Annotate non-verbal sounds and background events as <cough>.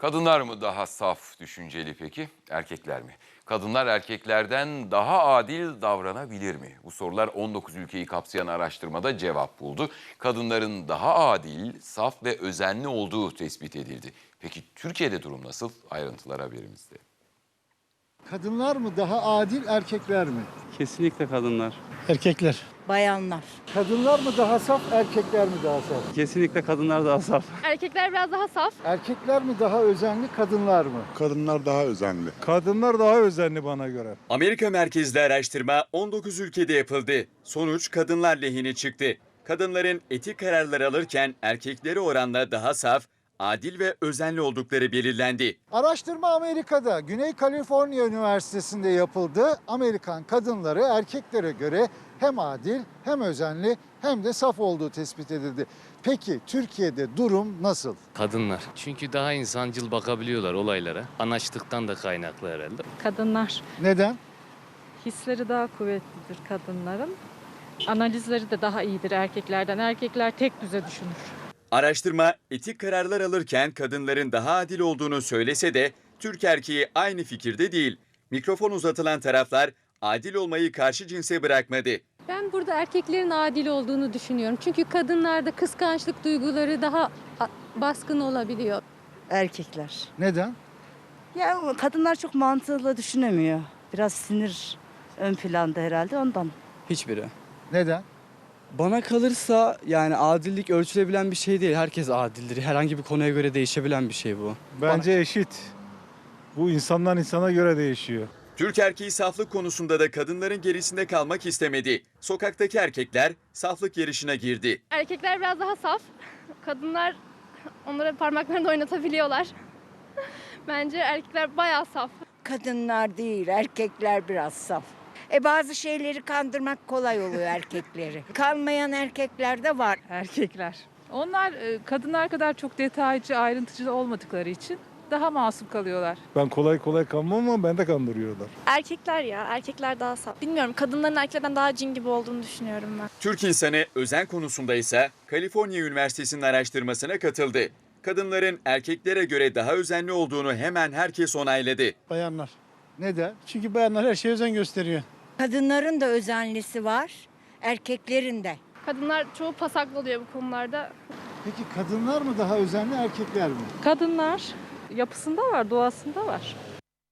Kadınlar mı daha saf düşünceli peki, erkekler mi? Kadınlar erkeklerden daha adil davranabilir mi? Bu sorular 19 ülkeyi kapsayan araştırmada cevap buldu. Kadınların daha adil, saf ve özenli olduğu tespit edildi. Peki Türkiye'de durum nasıl? Ayrıntılar haberimizde. Kadınlar mı daha adil, erkekler mi? Kesinlikle kadınlar. Erkekler. Bayanlar. Kadınlar mı daha saf, erkekler mi daha saf? Kesinlikle kadınlar daha saf. Erkekler biraz daha saf. Erkekler mi daha özenli, kadınlar mı? Kadınlar daha özenli. Kadınlar daha özenli bana göre. Amerika merkezli araştırma 19 ülkede yapıldı. Sonuç kadınlar lehine çıktı. Kadınların etik kararlar alırken erkekleri oranla daha saf, adil ve özenli oldukları belirlendi. Araştırma Amerika'da, Güney Kaliforniya Üniversitesi'nde yapıldı. Amerikan kadınları erkeklere göre hem adil, hem özenli, hem de saf olduğu tespit edildi. Peki Türkiye'de durum nasıl? Kadınlar. Çünkü daha insancıl bakabiliyorlar olaylara. Anaçlıktan da kaynaklı herhalde. Kadınlar Neden? hisleri daha kuvvetlidir kadınların. Analizleri de daha iyidir erkeklerden. Erkekler tek düze düşünür. Araştırma etik kararlar alırken kadınların daha adil olduğunu söylese de Türk erkeği aynı fikirde değil. Mikrofon uzatılan taraflar adil olmayı karşı cinse bırakmadı. Ben burada erkeklerin adil olduğunu düşünüyorum. Çünkü kadınlarda kıskançlık duyguları daha baskın olabiliyor. Erkekler. Neden? Ya kadınlar çok mantığıyla düşünemiyor. Biraz sinir ön planda herhalde ondan. Hiçbiri. Neden? Bana kalırsa yani adillik ölçülebilen bir şey değil. Herkes adildir. Herhangi bir konuya göre değişebilen bir şey bu. Bence eşit. Bu insandan insana göre değişiyor. Türk erkeği saflık konusunda da kadınların gerisinde kalmak istemedi. Sokaktaki erkekler saflık yarışına girdi. Erkekler biraz daha saf. Kadınlar onlara parmaklarını da oynatabiliyorlar. <laughs> Bence erkekler bayağı saf. Kadınlar değil erkekler biraz saf. E bazı şeyleri kandırmak kolay oluyor <laughs> erkekleri. Kalmayan erkekler de var. Erkekler. Onlar e, kadınlar kadar çok detaycı, ayrıntıcı olmadıkları için daha masum kalıyorlar. Ben kolay kolay kanmam ama ben de kandırıyorlar. Erkekler ya, erkekler daha saf. Bilmiyorum, kadınların erkeklerden daha cin gibi olduğunu düşünüyorum ben. Türk insanı özen konusunda ise Kaliforniya Üniversitesi'nin araştırmasına katıldı. Kadınların erkeklere göre daha özenli olduğunu hemen herkes onayladı. Bayanlar. Neden? Çünkü bayanlar her şeye özen gösteriyor. Kadınların da özenlisi var. Erkeklerin de. Kadınlar çoğu pasaklı oluyor bu konularda. Peki kadınlar mı daha özenli, erkekler mi? Kadınlar yapısında var, doğasında var.